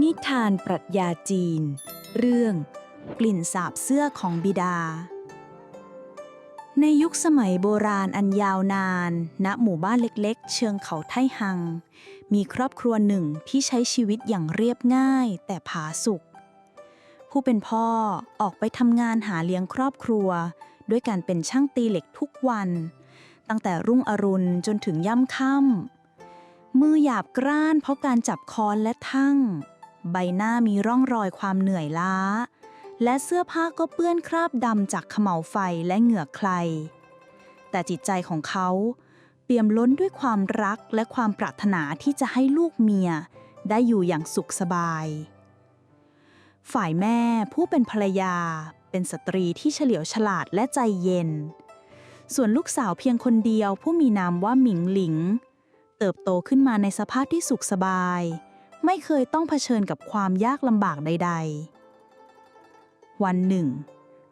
นิทานปรัชญาจีน เรื่อง กลิ่นสาบเสื้อของบิดา ในยุคสมัยโบราณอันยาวนาน ณ หมู่บ้านเล็กๆ เชิงเขาไทหัง มีครอบครัวหนึ่งที่ใช้ชีวิตอย่างเรียบง่ายแต่ผาสุก ผู้เป็นพ่อออกไปทำงานหาเลี้ยงครอบครัว ด้วยการเป็นช่างตีเหล็กทุกวัน ตั้งแต่รุ่งอรุณจนถึงย่ำค่ำมือหยาบกร้านเพราะการจับคอนและทั่ง ใบหน้ามีร่องรอยความเหนื่อยล้า และเสื้อผ้าก็เปื้อนคราบดำจากขม่าไฟและเหงื่อใคร แต่จิตใจของเขาเปี่ยมล้นด้วยความรักและความปรารถนาที่จะให้ลูกเมียได้อยู่อย่างสุขสบาย ฝ่ายแม่ผู้เป็นภรรยาเป็นสตรีที่เฉลียวฉลาดและใจเย็น ส่วนลูกสาวเพียงคนเดียวผู้มีนามว่าหมิงหลิง เติบโตขึ้นมาในสภาพที่สุขสบาย ไม่เคยต้องเผชิญกับความยากลำบากใด ๆ วันหนึ่ง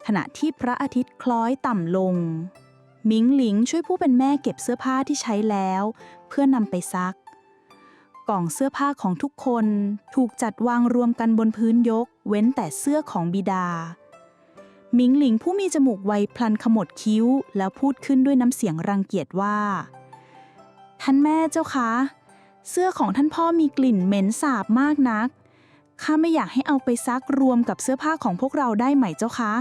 ขณะที่พระอาทิตย์คล้อยต่ำลงหมิงหลิงช่วยผู้เป็นแม่เก็บเสื้อผ้าที่ใช้แล้ว เพื่อนำไปซัก กล่องเสื้อผ้าของทุกคนถูกจัดวางรวมกันบนพื้นยก เว้นแต่เสื้อของบิดาหมิงหลิงผู้มีจมูกไวพลันขมวดคิ้ว แล้วพูดขึ้นด้วยน้ำเสียงรังเกียจว่า ท่านแม่เจ้าคะ เสื้อของท่านพ่อมีกลิ่นเหม็นสาบมากนัก ข้าไม่อยากให้เอาไปซักรวมกับเสื้อผ้าของพวกเราได้ไหมเจ้าคะ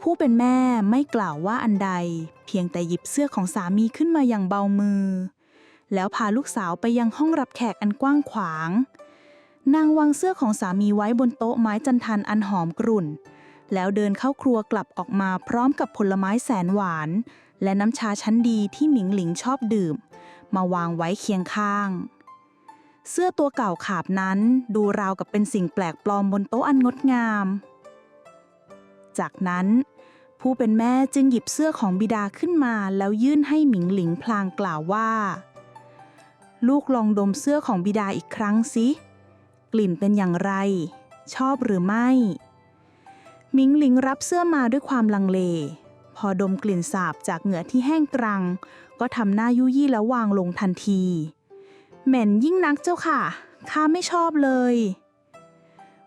ผู้เป็นแม่ไม่กล่าวว่าอันใด เพียงแต่หยิบเสื้อของสามีขึ้นมาอย่างเบามือ แล้วพาลูกสาวไปยังห้องรับแขกอันกว้างขวาง นางวางเสื้อของสามีไว้บนโต๊ะไม้จันทันอันหอมกรุ่น แล้วเดินเข้าครัวกลับออกมาพร้อมกับผลไม้แสนหวาน และน้ำชาชั้นดีที่หมิงหลิงชอบดื่ม มาวางไว้เคียงข้าง เสื้อตัวเก่าขาบนั้นดูราวกับเป็นสิ่งแปลกปลอมบนโต๊ะอันงดงาม จากนั้น ผู้เป็นแม่จึงหยิบเสื้อของบิดาขึ้นมาแล้วยื่นให้หมิงหลิงพลางกล่าวว่า ลูกลองดมเสื้อของบิดาอีกครั้งสิกลิ่นเป็นอย่างไร ชอบหรือไม่หมิงหลิงรับเสื้อมาด้วยความลังเล พอดมกลิ่นสาบจากเหงื่อที่แห้งกรัง ก็ทำหน้ายุยี่แล้ววางลงทันที เหม็นยิ่งนักเจ้าค่ะ ข้าไม่ชอบเลย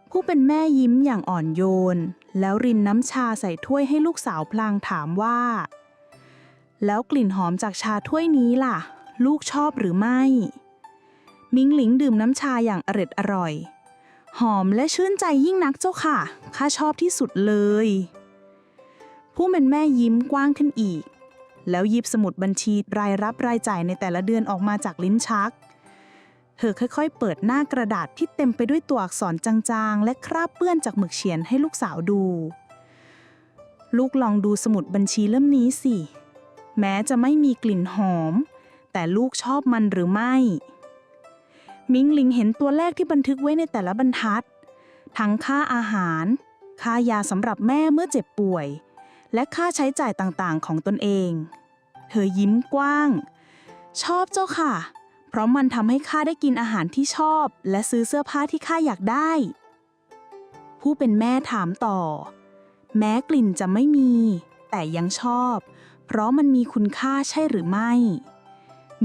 ผู้เป็นแม่ยิ้มอย่างอ่อนโยน แล้วรินน้ำชาใส่ถ้วยให้ลูกสาวพลางถามว่า แล้วกลิ่นหอมจากชาถ้วยนี้ล่ะ ลูกชอบหรือไม่ มิงหลิงดื่มน้ำชาอย่างอร็ดอร่อย หอมและชื่นใจยิ่งนักเจ้าค่ะ ข้าชอบที่สุดเลย ผู้เป็นแม่ยิ้มกว้างขึ้นอีก แล้วหยิบสมุดบัญชีรายรับรายจ่ายในแต่ละเดือนออกมาจากลิ้นชัก เธอค่อยๆ เปิดหน้ากระดาษที่เต็มไปด้วยตัวอักษรจางๆ และคราบเปื้อนจากหมึกเขียนให้ลูกสาวดู ลูกลองดูสมุดบัญชีเล่มนี้สิ แม้จะไม่มีกลิ่นหอม แต่ลูกชอบมันหรือไม่มิงหลิงเห็นตัวเลขที่บันทึกไว้ในแต่ละบรรทัด ทั้งค่าอาหาร ค่ายาสำหรับแม่เมื่อเจ็บป่วย และค่าใช้จ่ายต่างๆ ของตนเอง เธอยิ้มกว้าง ชอบเจ้าค่ะ เพราะมันทำให้ข้าได้กินอาหารที่ชอบ และซื้อเสื้อผ้าที่ข้าอยากได้ ผู้เป็นแม่ถามต่อ แม้กลิ่นจะไม่มี แต่ยังชอบ เพราะมันมีคุณค่าใช่หรือไม่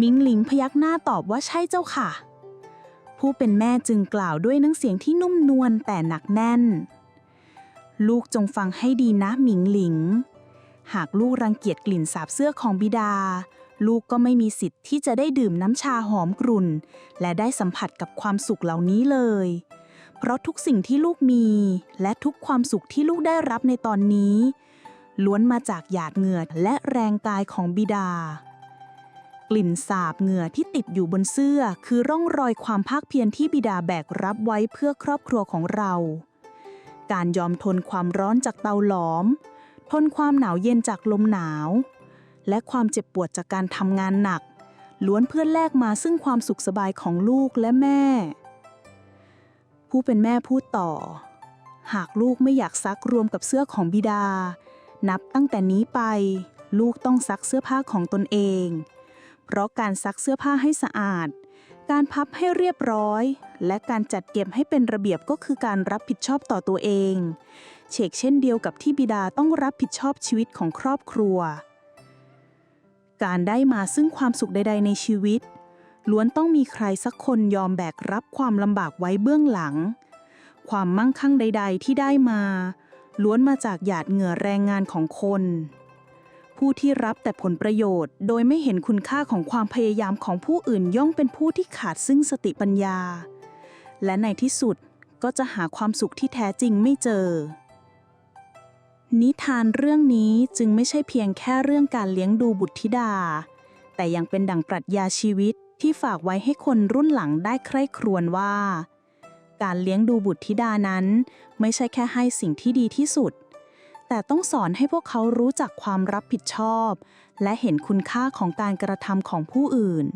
มิงหลิงพยักหน้าตอบว่าใช่เจ้าค่ะ ผู้เป็นแม่จึงกล่าวด้วยน้ำเสียงที่นุ่มนวลแต่หนักแน่น ลูกจงฟังให้ดีนะหมิงหลิง หากลูกรังเกียจกลิ่นสาบเสื้อของบิดา ลูกก็ไม่มีสิทธิ์ที่จะได้ดื่มน้ำชาหอมกรุ่น และได้สัมผัสกับความสุขเหล่านี้เลย เพราะทุกสิ่งที่ลูกมี และทุกความสุขที่ลูกได้รับในตอนนี้ ล้วนมาจากหยาดเหงื่อและแรงกายของบิดา กลิ่นสาบเหงื่อที่ติดอยู่บนเสื้อคือร่องรอยความภาคเพียรที่บิดาแบกรับไว้เพื่อครอบครัวของเรา การยอมทนความร้อนจากเตาหลอม ทนความหนาวเย็นจากลมหนาว และความเจ็บปวดจากการทำงานหนัก ล้วนเพื่อแลกมาซึ่งความสุขสบายของลูกและแม่ ผู้เป็นแม่พูดต่อ หากลูกไม่อยากซักรวมกับเสื้อของบิดา นับตั้งแต่นี้ไป ลูกต้องซักเสื้อผ้าของตนเอง เพราะการซักเสื้อผ้าให้สะอาด การพับให้เรียบร้อย และการจัดเก็บให้เป็นระเบียบก็คือการรับผิดชอบต่อตัวเอง เชกเช่นเดียวกับที่บิดาต้องรับผิดชอบชีวิตของครอบครัว การได้มาซึ่งความสุขใด ๆ ในชีวิต ล้วนต้องมีใครสักคนยอมแบกรับความลำบากไว้เบื้องหลัง ความมั่งคั่งใด ๆ ที่ได้มา ล้วนมาจากหยาดเหงื่อแรงงานของคน ผู้ที่รับแต่ผลประโยชน์ โดยไม่เห็นคุณค่าของความพยายามของผู้อื่นย่อมเป็นผู้ที่ขาดซึ่งสติปัญญา และในที่สุดก็จะหาความสุขที่แท้จริงไม่เจอ นิทานเรื่องนี้จึงไม่ใช่เพียงแค่เรื่องการเลี้ยงดูบุตรธิดา แต่ยังเป็นดั่งปรัชญาชีวิตที่ฝากไว้ให้คนรุ่นหลังได้ใคร่ครวญว่า การเลี้ยงดูบุตรธิดานั้น ไม่ใช่แค่ให้สิ่งที่ดีที่สุด แต่ต้องสอนให้พวกเขารู้จักความรับผิดชอบ และเห็นคุณค่าของการกระทำของผู้อื่น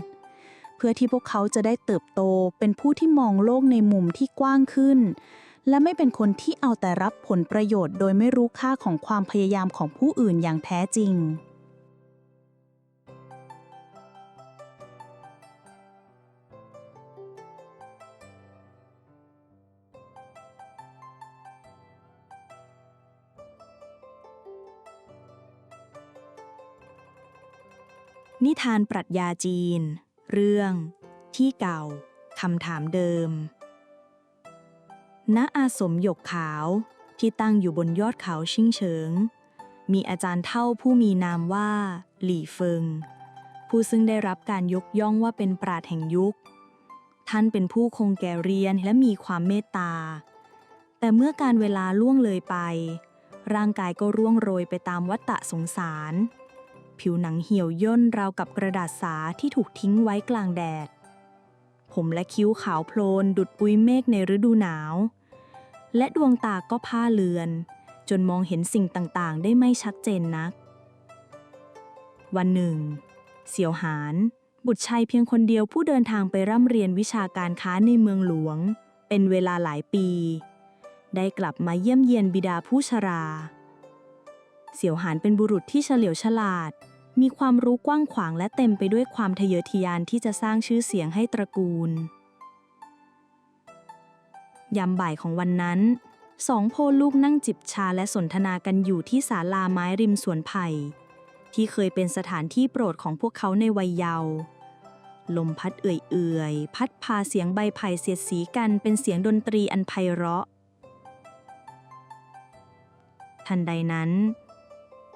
เพื่อที่พวกเขาจะได้เติบโตเป็นผู้ที่มองโลกในมุมที่กว้างขึ้น และไม่เป็นคนที่เอาแต่รับผลประโยชน์ โดยไม่รู้ค่าของความพยายามของผู้อื่นอย่างแท้จริง นิทานปรัชญาจีน เรื่อง ที่เก่าคำถามเดิม ณอาสมหยกขาวที่ตั้งอยู่บนยอดเขาชิงเฉิง มีอาจารย์เท่าผู้มีนามว่า หลี่เฟิง ผู้ซึ่งได้รับการยกย่องว่าเป็นปราดแห่งยุค ท่านเป็นผู้คงแก่เรียนและมีความเมตตา แต่เมื่อการเวลาล่วงเลยไป ร่างกายก็ร่วงโรยไปตามวัฏฏะสงสาร ผิวหนังเหี่ยวย่นราวกับกระดาษสาที่ถูกทิ้งไว้กลางแดด ผมและคิ้วขาวโพลนดุดปุยเมฆในฤดูหนาว และดวงตาก็ผ้าเลือน จนมองเห็นสิ่งต่างๆ ได้ไม่ชัดเจนนัก วันหนึ่ง เสี่ยวหาน บุตรชัยเพียงคนเดียวผู้เดินทางไปร่ำเรียนวิชาการค้าในเมืองหลวง เป็นเวลาหลายปี ได้กลับมาเยี่ยมเยียนบิดาผู้ชราเสี่ยวหานเป็นบุรุษที่เฉลียวฉลาด มีความรู้กว้างขวางและเต็มไปด้วยความทะเยอทะยานที่จะสร้างชื่อเสียงให้ตระกูล ยามบ่ายของวันนั้น สองพ่อลูกนั่งจิบชาและสนทนากันอยู่ที่ศาลาไม้ริมสวนไผ่ที่เคยเป็นสถานที่โปรดของพวกเขาในวัยเยาว์ลมพัดเอื่อยๆ พัดพาเสียงใบไผ่เสียดสีกันเป็นเสียงดนตรีอันไพเราะ ทันใดนั้น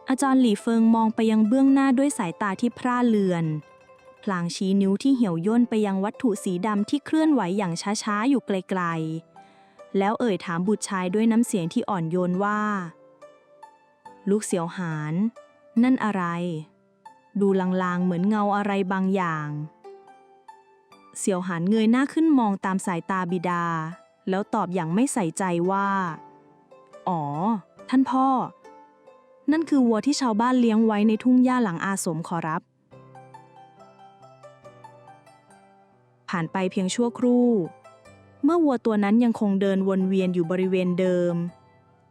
อาจารย์หลี่เฟิงมองไปยังเบื้องหน้าด้วยสายตาที่พร่าเลือน พลางชี้นิ้วที่เหี่ยวย่นไปยังวัตถุสีดำที่เคลื่อนไหวอย่างช้าๆ อยู่ไกลๆ แล้วเอ่ยถามบุตรชายด้วยน้ำเสียงที่อ่อนโยนว่า ลูกเสียวหาน นั่นอะไร ดูลางๆ เหมือนเงาอะไรบางอย่าง เสี่ยวหานเงยหน้าขึ้นมองตามสายตาบิดา แล้วตอบอย่างไม่ใส่ใจว่า อ๋อ ท่านพ่อ นั่นคือวัวที่ชาวบ้านเลี้ยงไว้ในทุ่งหญ้าหลังอาสมขอรับ ผ่านไปเพียงชั่วครู่ เมื่อวัวตัวนั้นยังคงเดินวนเวียนอยู่บริเวณเดิม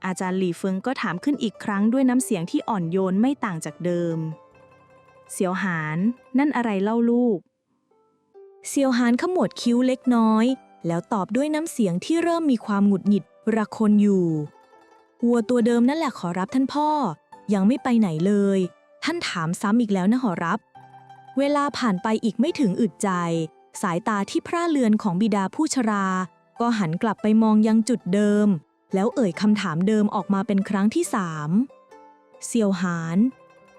อาจารย์หลี่เฟิงก็ถามขึ้นอีกครั้งด้วยน้ำเสียงที่อ่อนโยนไม่ต่างจากเดิม เสียวหาน นั่นอะไรเล่าลูกเซียวหานขมวดคิ้วเล็กน้อย แล้วตอบด้วยน้ำเสียงที่เริ่มมีความหงุดหงิดระคนอยู่วัวตัวเดิมนั่นแหละขอรับท่านพ่อ ยังไม่ไปไหนเลย ท่านถามซ้ำอีกแล้วนะขอรับ เวลาผ่านไปอีกไม่ถึงอึดใจ สายตาที่พร่าเลือนของบิดาผู้ชรา ก็หันกลับไปมองยังจุดเดิม แล้วเอ่ยคำถามเดิมออกมาเป็นครั้งที่สามเซียวหาน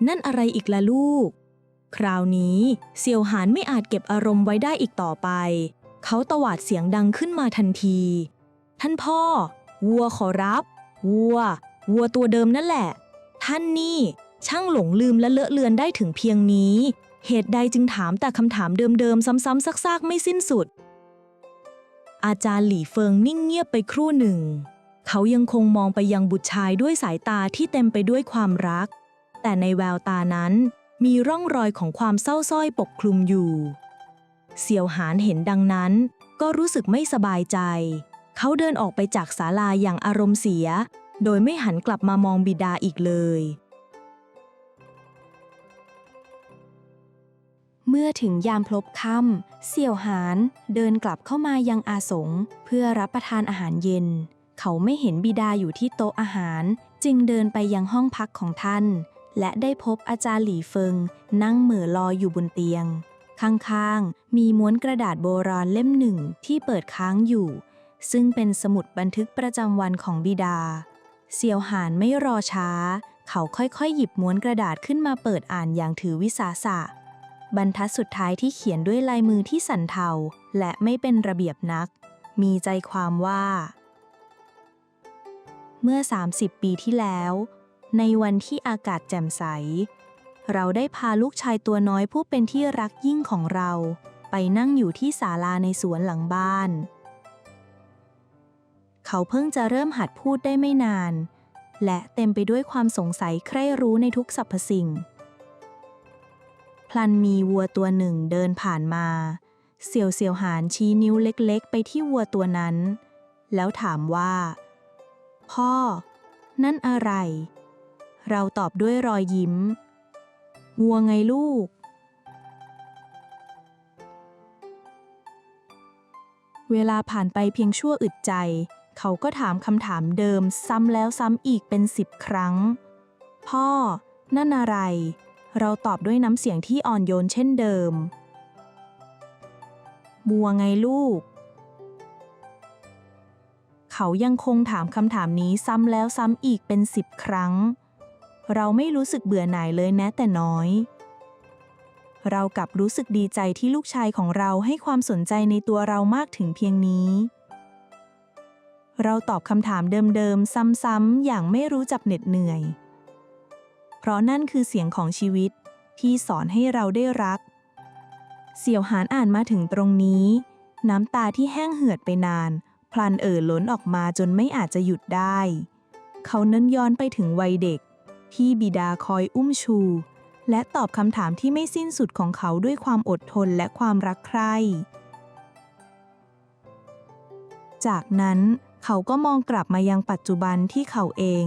นั่นอะไรอีกล่ะลูก คราวนี้เซียวหานไม่อาจเก็บอารมณ์ไว้ได้อีกต่อไป เขาตวาดเสียงดังขึ้นมาทันที ท่านพ่อ วัวขอรับ วัว วัวตัวเดิมนั่นแหละ ท่านนี่ ช่างหลงลืมและเลอะเลือนได้ถึงเพียงนี้ เหตุใดจึงถามแต่คำถามเดิมๆ ซ้ำๆซากๆ ไม่สิ้นสุด อาจารย์หลี่เฟิงนิ่งเงียบไปครู่หนึ่ง เขายังคงมองไปยังบุตรชายด้วยสายตาที่เต็มไปด้วยความรัก แต่ในแววตานั้นมีร่องรอยของความเศร้าส้อยปกคลุมอยู่ เสี่ยวหานเห็นดังนั้น ก็รู้สึกไม่สบายใจ เขาเดินออกไปจากศาลาอย่างอารมณ์เสีย โดยไม่หันกลับมามองบิดาอีกเลย เมื่อถึงยามพลบค่ำเสี่ยวหานเดินกลับเข้ามายังอาสงเพื่อรับประทานอาหารเย็น เขาไม่เห็นบิดาอยู่ที่โต๊ะอาหาร จึงเดินไปยังห้องพักของท่าน และได้พบอาจารย์หลีเฟิง นั่งเหม่อลอยอยู่บนเตียง ข้างๆ มีม้วนกระดาษโบราณเล่มหนึ่งที่เปิดค้างอยู่ซึ่งเป็นสมุดบันทึกประจำวันของบิดา เสี่ยวหานไม่รอช้า เขาค่อยๆ หยิบม้วนกระดาษขึ้นมาเปิดอ่านอย่างถือวิสาสะ บรรทัดสุดท้ายที่เขียนด้วยลายมือที่สั่นเทา และไม่เป็นระเบียบนัก มีใจความว่า เมื่อ 30 ปีที่แล้ว ในวันที่อากาศแจ่มใส เราได้พาลูกชายตัวน้อยผู้เป็นที่รักยิ่งของเรา ไปนั่งอยู่ที่ศาลาในสวนหลังบ้าน เขาเพิ่งจะเริ่มหัดพูดได้ไม่นาน และเต็มไปด้วยความสงสัยใคร่รู้ในทุกสรรพสิ่ง พลันมีวัวตัวหนึ่งเดินผ่านมา เสี่ยวเสี่ยวหานชี้นิ้วเล็กๆ ไปที่วัวตัวนั้น แล้วถามว่า พ่อ นั่นอะไร เราตอบด้วยรอยยิ้ม วัวไงลูกเวลาผ่านไปเพียงชั่วอึดใจ เขาก็ถามคำถามเดิมซ้ำแล้วซ้ำอีกเป็นสิบครั้ง พ่อ นั่นอะไร เราตอบด้วยน้ำเสียงที่อ่อนโยนเช่นเดิม บัวไงลูก เขายังคงถามคำถามนี้ซ้ำแล้วซ้ำอีกเป็นสิบครั้ง เราไม่รู้สึกเบื่อหน่ายเลยแม้แต่น้อย เรากลับรู้สึกดีใจที่ลูกชายของเราให้ความสนใจในตัวเรามากถึงเพียงนี้ เราตอบคำถามเดิมๆ ซ้ำๆ อย่างไม่รู้จักเหน็ดเหนื่อย เพราะนั่นคือเสียงของชีวิตที่สอนให้เราได้รัก เสี่ยวหานอ่านมาถึงตรงนี้ น้ำตาที่แห้งเหือดไปนาน พลันเอ่อล้นออกมาจนไม่อาจจะหยุดได้ เขาเน้นย้อนไปถึงวัยเด็ก ที่บิดาคอยอุ้มชู และตอบคำถามที่ไม่สิ้นสุดของเขาด้วยความอดทนและความรักใคร่ จากนั้น เขาก็มองกลับมายังปัจจุบันที่เขาเอง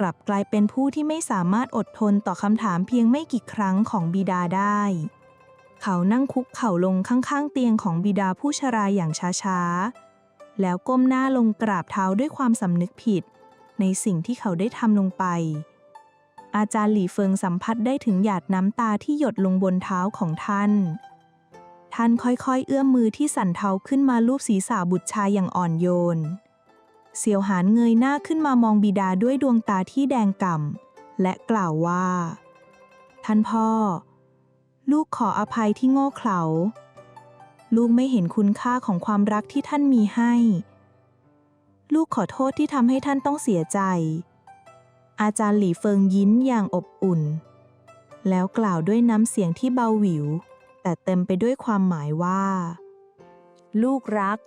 กลับกลายเป็นผู้ที่ไม่สามารถอดทนต่อคำถามเพียงไม่กี่ครั้งของบิดาได้ เขานั่งคุกเข่าลงข้างๆ เตียงของบิดาผู้ชราอย่างช้าๆ แล้วก้มหน้าลงกราบเท้าด้วยความสำนึกผิด ในสิ่งที่เขาได้ทำลงไป อาจารย์หลี่เฟิงสัมผัสได้ถึงหยาดน้ำตาที่หยดลงบนเท้าของท่านท่านค่อยๆ เอื้อมมือที่สั่นเทาขึ้นมาลูบศีรษะบุตรชายอย่างอ่อนโยน เสียวหานเงยหน้าขึ้นมามองบิดาด้วยดวงตาที่แดงก่ำและกล่าวว่า ท่านพ่อ ลูกขออภัยที่โง่เขลา ลูกไม่เห็นคุณค่าของความรักที่ท่านมีให้ ลูกขอโทษที่ทำให้ท่านต้องเสียใจ อาจารย์หลี่เฟิงยิ้นอย่างอบอุ่น แล้วกล่าวด้วยน้ำเสียงที่เบาหวิว แต่เต็มไปด้วยความหมายว่า ลูกรัก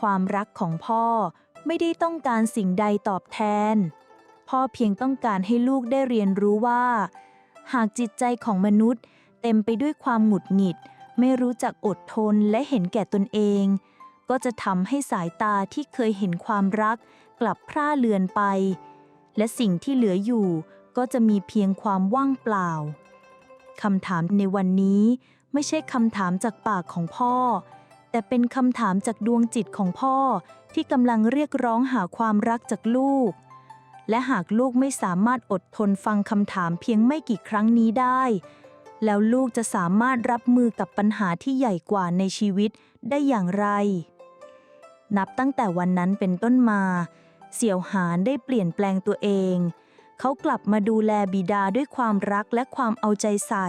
ความรักของพ่อ ไม่ได้ต้องการสิ่งใดตอบแทน พ่อเพียงต้องการให้ลูกได้เรียนรู้ว่า หากจิตใจของมนุษย์ เต็มไปด้วยความหงุดหงิด ไม่รู้จักอดทนและเห็นแก่ตนเอง ก็จะทำให้สายตาที่เคยเห็นความรัก กลับพร่าเลือนไป และสิ่งที่เหลืออยู่ก็จะมีเพียงความว่างเปล่าคำถามในวันนี้ไม่ใช่คำถามจากปากของพ่อ แต่เป็นคำถามจากดวงจิตของพ่อที่กำลังเรียกร้องหาความรักจากลูก และหากลูกไม่สามารถอดทนฟังคำถามเพียงไม่กี่ครั้งนี้ได้ แล้วลูกจะสามารถรับมือกับปัญหาที่ใหญ่กว่าในชีวิตได้อย่างไร นับตั้งแต่วันนั้นเป็นต้นมา เสี่ยวหานได้เปลี่ยนแปลงตัวเอง เขากลับมาดูแลบิดาด้วยความรักและความเอาใจใส่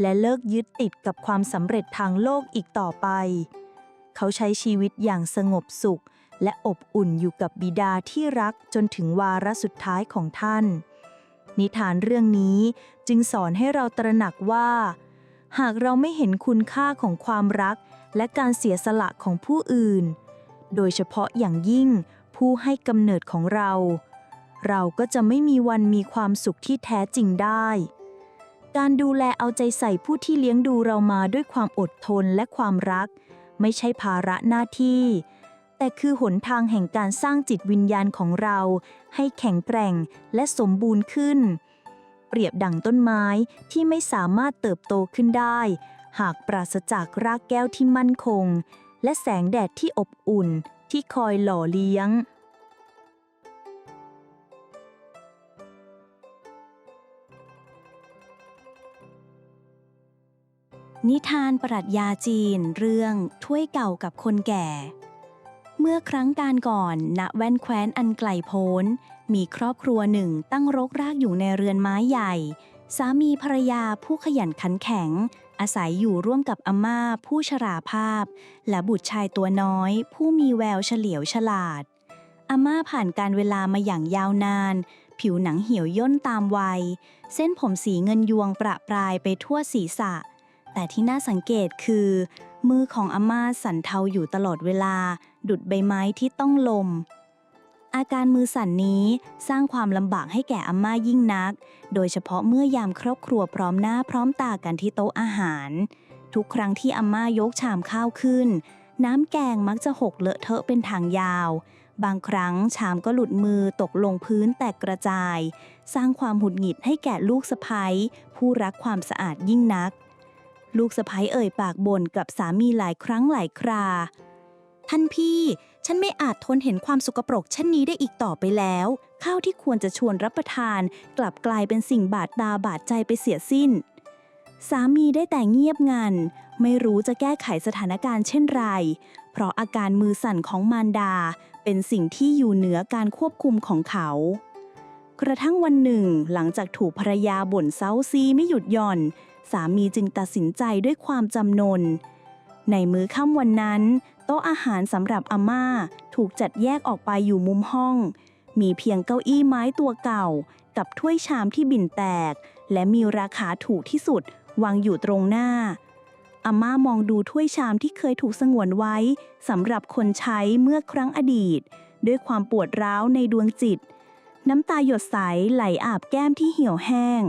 และเลิกยึดติดกับความสำเร็จทางโลกอีกต่อไป เขาใช้ชีวิตอย่างสงบสุข และอบอุ่นอยู่กับบิดาที่รักจนถึงวาระสุดท้ายของท่าน นิทานเรื่องนี้จึงสอนให้เราตระหนักว่า หากเราไม่เห็นคุณค่าของความรัก และการเสียสละของผู้อื่น โดยเฉพาะอย่างยิ่งผู้ให้กำเนิดของเรา เราก็จะไม่มีวันมีความสุขที่แท้จริงได้การดูแลเอาใจใส่ผู้ที่เลี้ยงดูเรามาด้วยความอดทนและความรัก ไม่ใช่ภาระหน้าที่ แต่คือหนทางแห่งการสร้างจิตวิญญาณของเรา ให้แข็งแกร่งและสมบูรณ์ขึ้น เปรียบดั่งต้นไม้ที่ไม่สามารถเติบโตขึ้นได้ หากปราศจากรากแก้วที่มั่นคง และแสงแดดที่อบอุ่นที่คอยหล่อเลี้ยง นิทานปรัชญาจีนเรื่องถ้วยเก่ากับคนแก่ เมื่อครั้งการก่อนณแว่นแคว้นอันไกลโพ้น มีครอบครัวหนึ่งตั้งรกรากอยู่ในเรือนไม้ใหญ่ สามีภรรยาผู้ขยันขันแข็ง อาศัยอยู่ร่วมกับอาม่าผู้ชราภาพ และบุตรชายตัวน้อย ผู้มีแววเฉลียวฉลาด อาม่าผ่านการเวลามาอย่างยาวนาน ผิวหนังเหี่ยวย่นตามวัย เส้นผมสีเงินยวงประปรายไปทั่วศีรษะ แต่ที่น่าสังเกตคือ มือของอาม่าสั่นเทาอยู่ตลอดเวลา ดุดใบไม้ที่ต้องลม อาการมือสั่นนี้สร้างความลำบากให้แก่อาม่ายิ่งนัก โดยเฉพาะเมื่อยามครอบครัวพร้อมหน้าพร้อมตากันที่โต๊ะอาหาร ทุกครั้งที่อาม่ายกชามข้าวขึ้น น้ำแกงมักจะหกเลอะเทอะเป็นทางยาว บางครั้งชามก็หลุดมือตกลงพื้นแตกกระจาย สร้างความหงุดหงิดให้แก่ลูกสะใภ้ผู้รักความสะอาดยิ่งนัก ลูกสะใภ้เอ่ยปากบ่นกับสามีหลายครั้งหลายครา ท่านพี่ ฉันไม่อาจทนเห็นความสกปรกเช่นนี้ได้อีกต่อไปแล้ว ข้าวที่ควรจะชวนรับประทาน กลับกลายเป็นสิ่งบาดตาบาดใจไปเสียสิ้น สามีได้แต่เงียบงัน ไม่รู้จะแก้ไขสถานการณ์เช่นไร เพราะอาการมือสั่นของมารดา เป็นสิ่งที่อยู่เหนือการควบคุมของเขากระทั่งวันหนึ่ง หลังจากถูกภรรยาบ่นเซาซีไม่หยุดหย่อน สามีจึงตัดสินใจด้วยความจำนน ในมื้อค่ำวันนั้น โต๊ะอาหารสำหรับอาม่าถูกจัดแยกออกไปอยู่มุมห้อง มีเพียงเก้าอี้ไม้ตัวเก่า กับถ้วยชามที่บิ่นแตก และมีราคาถูกที่สุดวางอยู่ตรงหน้าอาม่ามองดูถ้วยชามที่เคยถูกสงวนไว้สำหรับคนใช้เมื่อครั้งอดีต ด้วยความปวดร้าวในดวงจิต น้ำตาหยดใสไหลอาบแก้มที่เหี่ยวแห้ง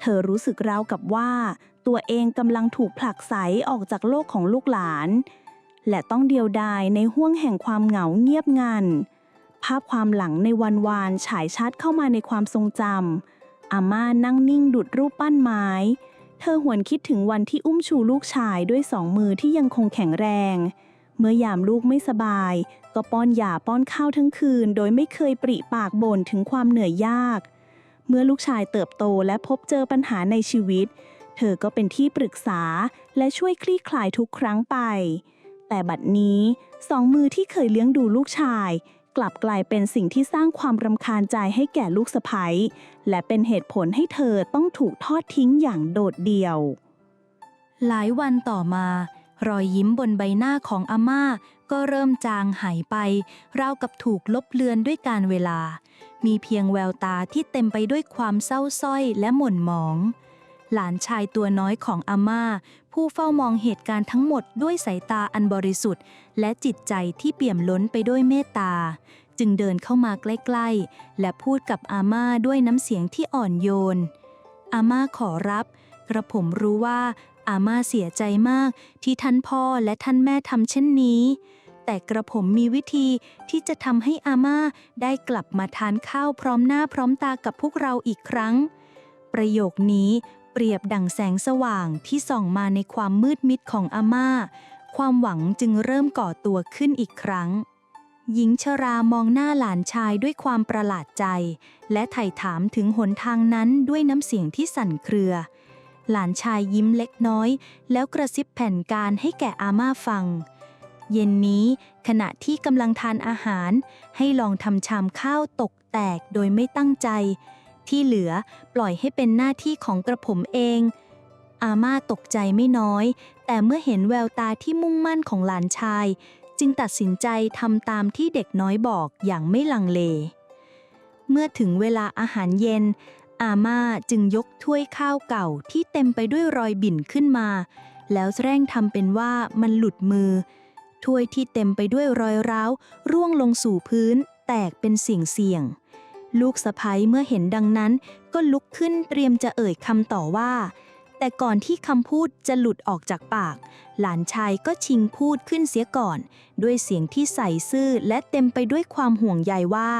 เธอรู้สึกราวกับว่า ตัวเองกำลังถูกผลักไสออกจากโลกของลูกหลาน และต้องเดียวดายในห้วงแห่งความเหงาเงียบงัน ภาพความหลังในวันวานฉายชัดเข้ามาในความทรงจำอาม่านั่งนิ่งดุดรูปปั้นไม้ เธอหวนคิดถึงวันที่อุ้มชูลูกชายด้วยสองมือที่ยังคงแข็งแรง เมื่อยามลูกไม่สบาย ก็ป้อนยาป้อนข้าวทั้งคืน โดยไม่เคยปริปากบ่นถึงความเหนื่อยยากเเมื่อลูกชายเติบโตและพบเจอปัญหาในชีวิต เธอก็เป็นที่ปรึกษาและช่วยคลี่คลายทุกครั้งไป แต่บัดนี้สองมือที่เคยเลี้ยงดูลูกชาย กลับกลายเป็นสิ่งที่สร้างความรำคาญใจให้แก่ลูกสะใภ้และเป็นเหตุผลให้เธอต้องถูกทอดทิ้งอย่างโดดเดี่ยว หลายวันต่อมารอยยิ้มบนใบหน้าของอาม่าก็เริ่มจางหายไป ราวกับถูกลบเลือนด้วยการเวลา มีเพียงแววตาที่เต็มไปด้วยความเศร้าส้อยและหม่นหมอง หลานชายตัวน้อยของอาม่า ผู้เฝ้ามองเหตุการณ์ทั้งหมดด้วยสายตาอันบริสุทธิ์ และจิตใจที่เปี่ยมล้นไปด้วยเมตตา จึงเดินเข้ามาใกล้ๆ และพูดกับอาม่าด้วยน้ำเสียงที่อ่อนโยน อาม่าขอรับ กระผมรู้ว่าอาม่าเสียใจมากที่ท่านพ่อและท่านแม่ทำเช่นนี้ แต่กระผมมีวิธีที่จะทำให้อาม่าได้กลับมาทานข้าวพร้อมหน้าพร้อมตากับพวกเราอีกครั้ง ประโยคนี้เปรียบดั่งแสงสว่างที่ส่องมาในความมืดมิดของอาม่า ความหวังจึงเริ่มก่อตัวขึ้นอีกครั้ง หญิงชรามองหน้าหลานชายด้วยความประหลาดใจ และไถ่ถามถึงหนทางนั้นด้วยน้ำเสียงที่สั่นเครือ หลานชายยิ้มเล็กน้อย แล้วกระซิบแผนการให้แก่อาม่าฟัง เย็นนี้ขณะที่กำลังทานอาหาร ให้ลองทำชามข้าวตกแตกโดยไม่ตั้งใจ ที่เหลือปล่อยให้เป็นหน้าที่ของกระผมเอง อาม่าตกใจไม่น้อย แต่เมื่อเห็นแววตาที่มุ่งมั่นของหลานชาย จึงตัดสินใจทำตามที่เด็กน้อยบอกอย่างไม่ลังเล เมื่อถึงเวลาอาหารเย็น อาม่าจึงยกถ้วยข้าวเก่าที่เต็มไปด้วยรอยบิ่นขึ้นมา แล้วแร่งทำเป็นว่ามันหลุดมือ ถ้วยที่เต็มไปด้วยรอยร้าว ร่วงลงสู่พื้น แตกเป็นเสี่ยงเสี่ยง ลูกสะพ้ยเมื่อเห็นดังนั้น ก็ลุกขึ้นเตรียมจะเอ่ยคำต่อว่า แต่ก่อนที่คำพูดจะหลุดออกจากปาก หลานชายก็ชิงพูดขึ้นเสียก่อน ด้วยเสียงที่ใส่ซื่อและเต็มไปด้วยความห่วงใยว่า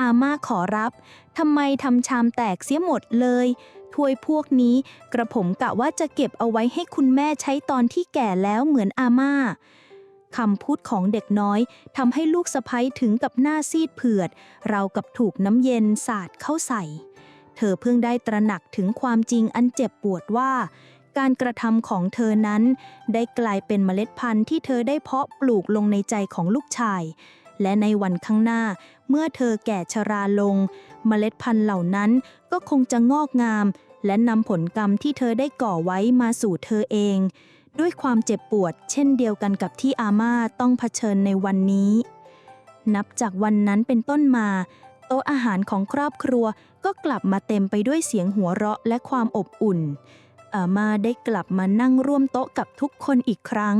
อาม่าขอรับทำไมทำชามแตกเสียหมดเลยถ้วยพวกนี้กระผมกะว่าจะเก็บเอาไว้ให้คุณแม่ใช้ตอนที่แก่แล้วเหมือนอาม่า คำพูดของเด็กน้อยทำให้ลูกสะพ้ยถึงกับหน้าซีดเผือด เรากับถูกน้ำเย็นสาดเข้าใส่ เธอเพิ่งได้ตระหนักถึงความจริงอันเจ็บปวดว่า การกระทำของเธอนั้น ได้กลายเป็นเมล็ดพันธุ์ที่เธอได้เพาะปลูกลงในใจของลูกชาย และในวันข้างหน้า เมื่อเธอแก่ชราลง เมล็ดพันธุ์เหล่านั้นก็คงจะงอกงาม และนำผลกรรมที่เธอได้ก่อไว้มาสู่เธอเอง ด้วยความเจ็บปวด เช่นเดียวกันกับที่อาม่าต้องเผชิญในวันนี้ นับจากวันนั้นเป็นต้นมา โต๊ะอาหารของครอบครัวก็กลับมาเต็มไปด้วยเสียงหัวเราะและความอบอุ่น อาม่าได้กลับมานั่งร่วมโต๊ะกับทุกคนอีกครั้ง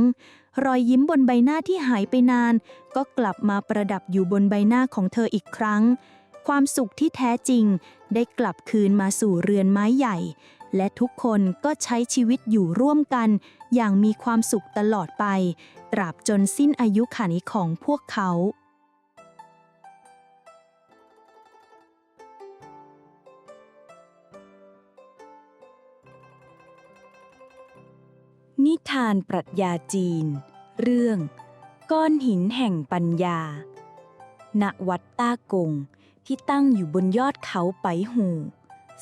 รอยยิ้มบนใบหน้าที่หายไปนาน ก็กลับมาประดับอยู่บนใบหน้าของเธออีกครั้ง ความสุขที่แท้จริง ได้กลับคืนมาสู่เรือนไม้ใหญ่ และทุกคนก็ใช้ชีวิตอยู่ร่วมกัน อย่างมีความสุขตลอดไป ตราบจนสิ้นอายุขันของพวกเขา นิทานปรัชญาจีน เรื่อง ก้อนหินแห่งปัญญา ณ วัดต้ากง ที่ตั้งอยู่บนยอดเขาไปหู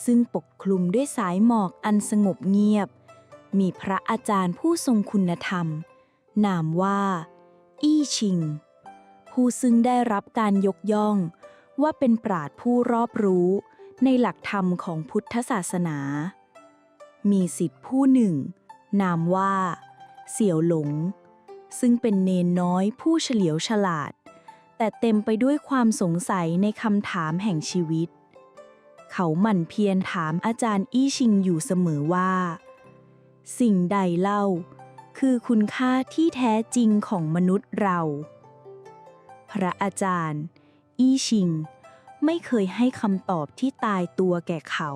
ซึ่งปกคลุมด้วยสายหมอกอันสงบเงียบ มีพระอาจารย์ผู้ทรงคุณธรรม นามว่า อี้ชิง ผู้ซึ่งได้รับการยกย่องว่าเป็นปราดผู้รอบรู้ในหลักธรรมของพุทธศาสนา มีสิทธิผู้หนึ่ง นามว่า เสี่ยวหลง ซึ่งเป็นเนนน้อยผู้เฉลียวฉลาด แต่เต็มไปด้วยความสงสัยในคำถามแห่งชีวิต เขาหมั่นเพียรถามอาจารย์อี้ชิงอยู่เสมอว่า สิ่งใดเล่า คือคุณค่าที่แท้จริงของมนุษย์เรา พระอาจารย์ อี้ชิง ไม่เคยให้คำตอบที่ตายตัวแก่เขา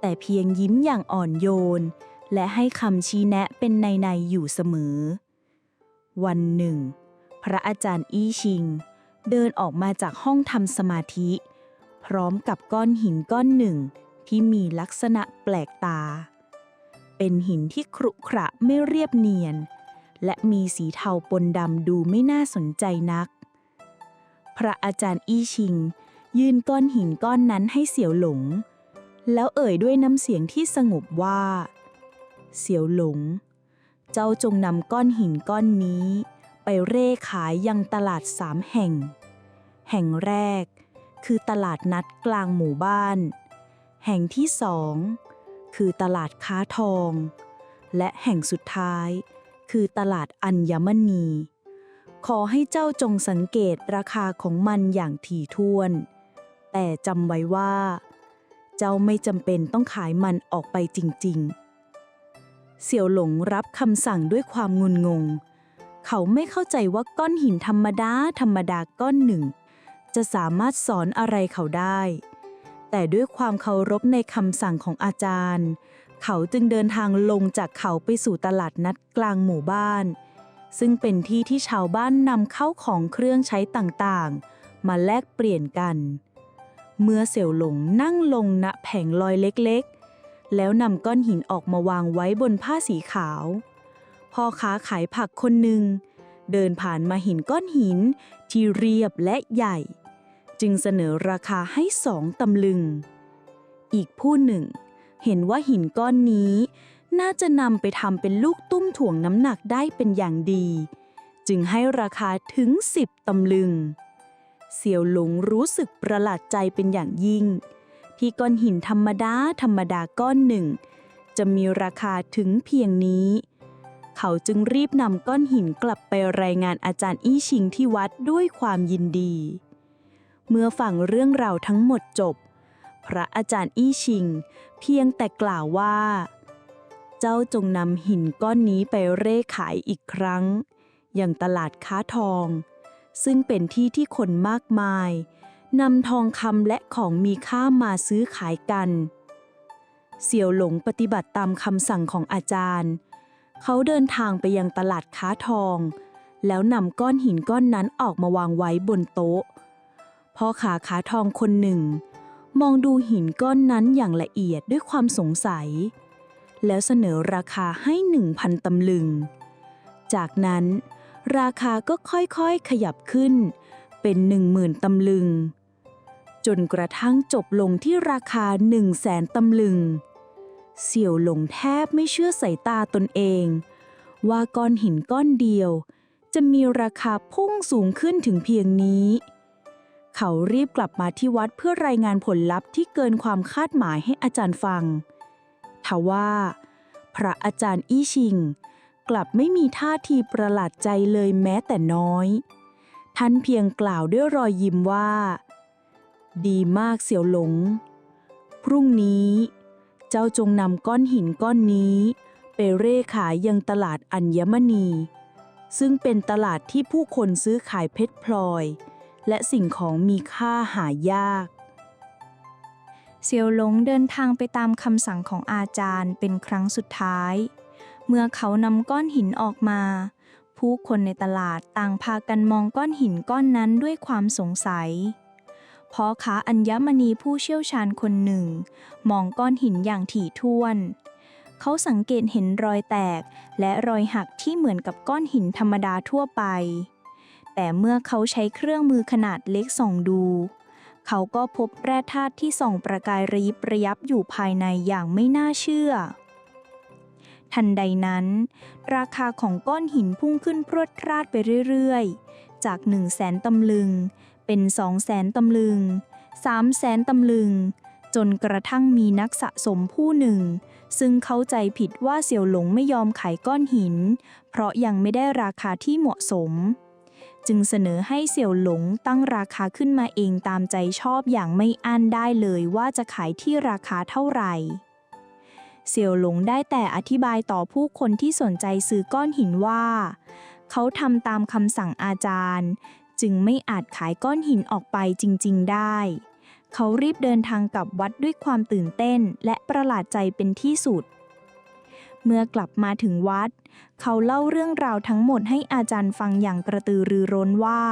แต่เพียงยิ้มอย่างอ่อนโยน และให้คำชี้แนะเป็นในในๆอยู่เสมอ วันหนึ่ง พระอาจารย์อี้ชิง เดินออกมาจากห้องทำสมาธิ ร้อมกับก้อนหินก้อนหนึ่ง ที่มีลักษณะแปลกตา เป็นหินที่ครุขระไม่เรียบเนียน และมีสีเทาปนดำดูไม่น่าสนใจนัก พระอาจารย์อี้ชิง ยื่นก้อนหินก้อนนั้นให้เสี่ยวหลง แล้วเอ่ยด้วยน้ำเสียงที่สงบว่า เสี่ยวหลง เจ้าจงนำก้อนหินก้อนนี้ ไปเร่ขายยังตลาดสามแห่ง แห่งแรก คือตลาดนัดกลางหมู่บ้าน แห่งที่สองคือตลาดค้าทอง และแห่งสุดท้ายคือตลาดอัญมณี ขอให้เจ้าจงสังเกตราคาของมันอย่างถี่ถ้วน แต่จำไว้ว่า เจ้าไม่จำเป็นต้องขายมันออกไปจริง ๆ เสี่ยวหลงรับคำสั่งด้วยความงุนงง เขาไม่เข้าใจว่าก้อนหินธรรมดาธรรมดาก้อนหนึ่ง จะสามารถสอนอะไรเขาได้ แต่ด้วยความเคารพในคำสั่งของอาจารย์ เขาจึงเดินทางลงจากเขาไปสู่ตลาดนัดกลางหมู่บ้าน ซึ่งเป็นที่ที่ชาวบ้านนำเข้าของเครื่องใช้ต่างๆ มาแลกเปลี่ยนกัน เมื่อเสี่ยวหลงนั่งลงณแผงลอยเล็กๆ แล้วนำก้อนหินออกมาวางไว้บนผ้าสีขาวพ่อค้าขายผักคนหนึ่งเดินผ่านมาเห็นก้อนหินที่เรียบและใหญ่ จึงเสนอราคาให้สองตำลึง อีกผู้หนึ่ง เห็นว่าหินก้อนนี้ น่าจะนำไปทำเป็นลูกตุ้มถ่วงน้ำหนักได้เป็นอย่างดี จึงให้ราคาถึงสิบตำลึง เสี่ยวหลงรู้สึกประหลาดใจเป็นอย่างยิ่ง ที่ก้อนหินธรรมดาธรรมดาก้อนหนึ่ง จะมีราคาถึงเพียงนี้เขาจึงรีบนำก้อนหินกลับไปรายงานอาจารย์อี้ชิงที่วัดด้วยความยินดี เมื่อฟังเรื่องราวทั้งหมดจบ พระอาจารย์อี้ชิง เพียงแต่กล่าวว่า เจ้าจงนำหินก้อนนี้ไปเร่ขายอีกครั้ง อย่างตลาดค้าทอง ซึ่งเป็นที่ที่คนมากมายนำทองคำและของมีค่ามาซื้อขายกัน เสี่ยวหลงปฏิบัติตามคำสั่งของอาจารย์ เขาเดินทางไปยังตลาดค้าทอง แล้วนำก้อนหินก้อนนั้นออกมาวางไว้บนโต๊ะ พ่อขาคาทองคนหนึ่ง มองดูหินก้อนนั้นอย่างละเอียดด้วยความสงสัย แล้วเสนอราคาให้หนึ่งพันตำลึง จากนั้น ราคาก็ค่อยๆขยับขึ้น เป็นหนึ่งหมื่นตำลึง จนกระทั่งจบลงที่ราคาหนึ่งแสนตำลึง เสี่ยวหลงแทบไม่เชื่อสายตาตนเอง ว่าก้อนหินก้อนเดียวจะมีราคาพุ่งสูงขึ้นถึงเพียงนี้ เขารีบกลับมาที่วัดเพื่อรายงานผลลัพธ์ที่เกินความคาดหมายให้อาจารย์ฟัง ทว่า พระอาจารย์อี้ชิง กลับไม่มีท่าทีประหลาดใจเลยแม้แต่น้อย ท่านเพียงกล่าวด้วยรอยยิ้มว่า ดีมากเสี่ยวหลง พรุ่งนี้ เจ้าจงนำก้อนหินก้อนนี้ ไปเร่ขายยังตลาดอัญมณี ซึ่งเป็นตลาดที่ผู้คนซื้อขายเพชรพลอย และสิ่งของมีค่าหายาก เซียวหลงเดินทางไปตามคำสั่งของอาจารย์เป็นครั้งสุดท้าย เมื่อเขานำก้อนหินออกมา ผู้คนในตลาดต่างพากันมองก้อนหินก้อนนั้นด้วยความสงสัยพ่อค้าอัญมณีผู้เชี่ยวชาญคนหนึ่ง มองก้อนหินอย่างถี่ถ้วน เขาสังเกตเห็นรอยแตกและรอยหักที่เหมือนกับก้อนหินธรรมดาทั่วไป แต่เมื่อเขาใช้เครื่องมือขนาดเล็กส่องดู เขาก็พบแร่ธาตุที่ส่องประกายระยิบระยับอยู่ภายในอย่างไม่น่าเชื่อ ทันใดนั้น ราคาของก้อนหินพุ่งขึ้นพรวดพราดไปเรื่อยๆ จาก1 0 0 0 0แสนตำลึง เป็น2 0 0แสนตำลึง3 0 0แสนตำลึง จนกระทั่งมีนักสะสมผู้หนึ่ง ซึ่งเข้าใจผิดว่าเสี่ยวหลงไม่ยอมขายก้อนหิน เพราะยังไม่ได้ราคาที่เหมาะสม จึงเสนอให้เสี่ยวหลงตั้งราคาขึ้นมาเองตามใจชอบอย่างไม่อั้นได้เลยว่าจะขายที่ราคาเท่าไหร่ เสี่ยวหลงได้แต่อธิบายต่อผู้คนที่สนใจซื้อก้อนหินว่า เขาทำตามคำสั่งอาจารย์ จึงไม่อาจขายก้อนหินออกไปจริง ๆ ได้เขารีบเดินทางกลับวัดด้วยความตื่นเต้นและประหลาดใจเป็นที่สุด เมื่อกลับมาถึงวัด เขาเล่าเรื่องราวทั้งหมดให้อาจารย์ฟังอย่างกระตือรือร้นว่า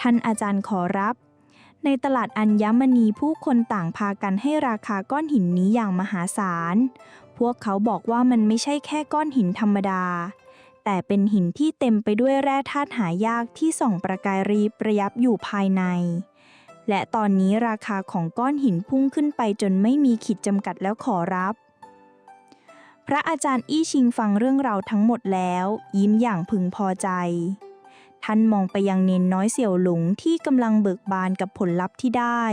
ท่านอาจารย์ขอรับ ในตลาดอัญมณีผู้คนต่างพากันให้ราคาก้อนหินนี้อย่างมหาศาล พวกเขาบอกว่ามันไม่ใช่แค่ก้อนหินธรรมดา แต่เป็นหินที่เต็มไปด้วยแร่ธาตุหายากที่ส่องประกายรีประยับอยู่ภายใน และตอนนี้ราคาของก้อนหินพุ่งขึ้นไปจนไม่มีขีดจำกัดแล้วขอรับ พระอาจารย์อี้ชิงฟังเรื่องราวทั้งหมดแล้ว ยิ้มอย่างพึงพอใจ ท่านมองไปยังเนนน้อยเสี่ยวหลงที่กำลังเบิกบานกับผลลัพธ์ที่ได้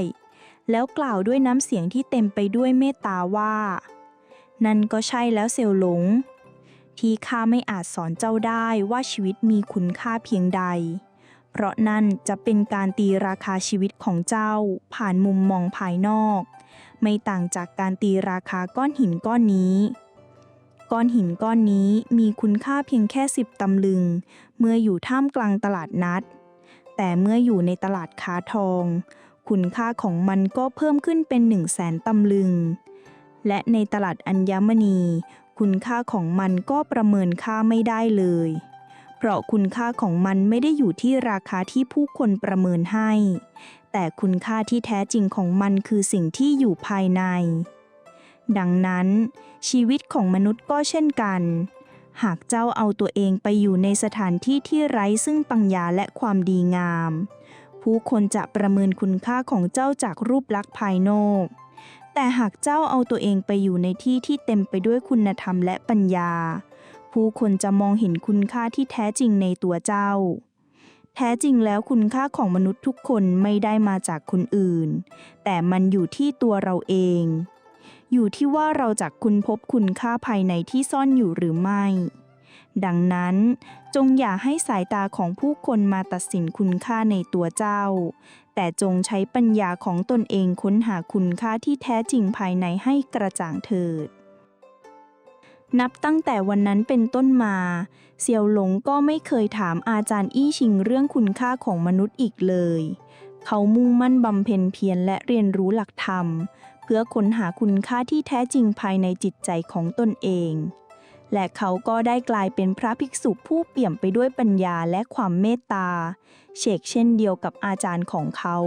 แล้วกล่าวด้วยน้ำเสียงที่เต็มไปด้วยเมตตาว่า นั่นก็ใช่แล้วเสี่ยวหลง ที่ข้าไม่อาจสอนเจ้าได้ว่าชีวิตมีคุณค่าเพียงใด เพราะนั่นจะเป็นการตีราคาชีวิตของเจ้า ผ่านมุมมองภายนอก ไม่ต่างจากการตีราคาก้อนหินก้อนนี้ ก้อนหินก้อนนี้มีคุณค่าเพียงแค่สิบตำลึง เมื่ออยู่ท่ามกลางตลาดนัด แต่เมื่ออยู่ในตลาดค้าทอง คุณค่าของมันก็เพิ่มขึ้นเป็นหนึ่งแสนตำลึง และในตลาดอัญมณี คุณค่าของมันก็ประเมินค่าไม่ได้เลย เพราะคุณค่าของมันไม่ได้อยู่ที่ราคาที่ผู้คนประเมินให้ แต่คุณค่าที่แท้จริงของมันคือสิ่งที่อยู่ภายใน ดังนั้น ชีวิตของมนุษย์ก็เช่นกัน หากเจ้าเอาตัวเองไปอยู่ในสถานที่ที่ไร้ซึ่งปัญญาและความดีงาม ผู้คนจะประเมินคุณค่าของเจ้าจากรูปลักษณ์ภายนอก แต่หากเจ้าเอาตัวเองไปอยู่ในที่ที่เต็มไปด้วยคุณธรรมและปัญญา ผู้คนจะมองเห็นคุณค่าที่แท้จริงในตัวเจ้าแท้จริงแล้วคุณค่าของมนุษย์ทุกคนไม่ได้มาจากคนอื่น แต่มันอยู่ที่ตัวเราเอง อยู่ที่ว่าเราจะคุณพบคุณค่าภายในที่ซ่อนอยู่หรือไม่ ดังนั้นจงอย่าให้สายตาของผู้คนมาตัดสินคุณค่าในตัวเจ้า แต่จงใช้ปัญญาของตนเองค้นหาคุณค่าที่แท้จริงภายในให้กระจ่างเถิดนับตั้งแต่วันนั้นเป็นต้นมา เซียวหลงก็ไม่เคยถามอาจารย์อี้ชิงเรื่องคุณค่าของมนุษย์อีกเลย เขามุ่งมั่นบำเพ็ญเพียรและเรียนรู้หลักธรรม พื่อค้นหาคุณค่าที่แท้จริงภายในจิตใจของตนเอง และเขาก็ได้กลายเป็นพระภิกษุผู้เปี่ยมไปด้วยปัญญาและความเมตตา เชกเช่นเดียวกับอาจารย์ของเขา